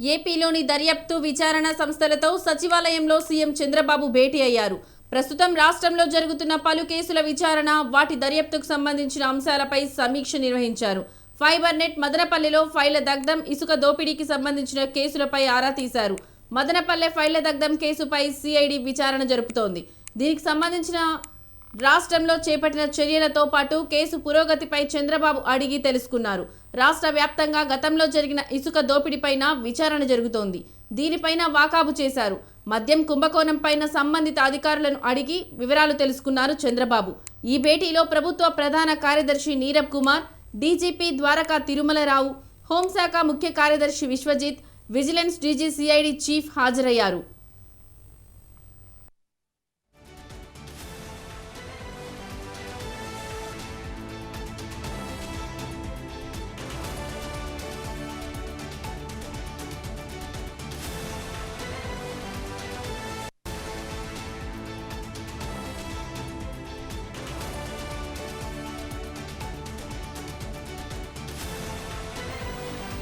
ఏపీలోని దర్యాప్తు విచారణ సంస్థలతో సచివాలయంలో సీఎం చంద్రబాబు భేటీ అయ్యారు. ప్రస్తుతం రాష్ట్రంలో జరుగుతున్న పలు కేసుల విచారణ వాటి దర్యాప్తుకు సంబంధించిన అంశాలపై సమీక్ష నిర్వహించారు. ఫైబర్ నెట్ మదనపల్లిలో ఫైళ్ళ దగ్ధం ఇసుక దోపిడీకి సంబంధించిన కేసులపై ఆరా తీశారు. మదనపల్లె ఫైళ్ళ దగ్ధం కేసుపై సిఐడి విచారణ జరుపుతోంది. దీనికి సంబంధించిన రాష్ట్రంలో చేపట్టిన చర్యలతో పాటు కేసు పురోగతిపై చంద్రబాబు అడిగి తెలుసుకున్నారు. రాష్ట్ర వ్యాప్తంగా గతంలో జరిగిన ఇసుక దోపిడీపైన విచారణ జరుగుతోంది. దీనిపైన వాకాబు చేశారు. మద్యం కుంభకోణం పైన సంబంధిత అధికారులను అడిగి వివరాలు తెలుసుకున్నారు చంద్రబాబు. ఈ భేటీలో ప్రభుత్వ ప్రధాన కార్యదర్శి నీరబ్ కుమార్ డీజీపీ ద్వారకా తిరుమలరావు హోంశాఖ ముఖ్య కార్యదర్శి Vishwajit vigilance DG CID chief హాజరయ్యారు.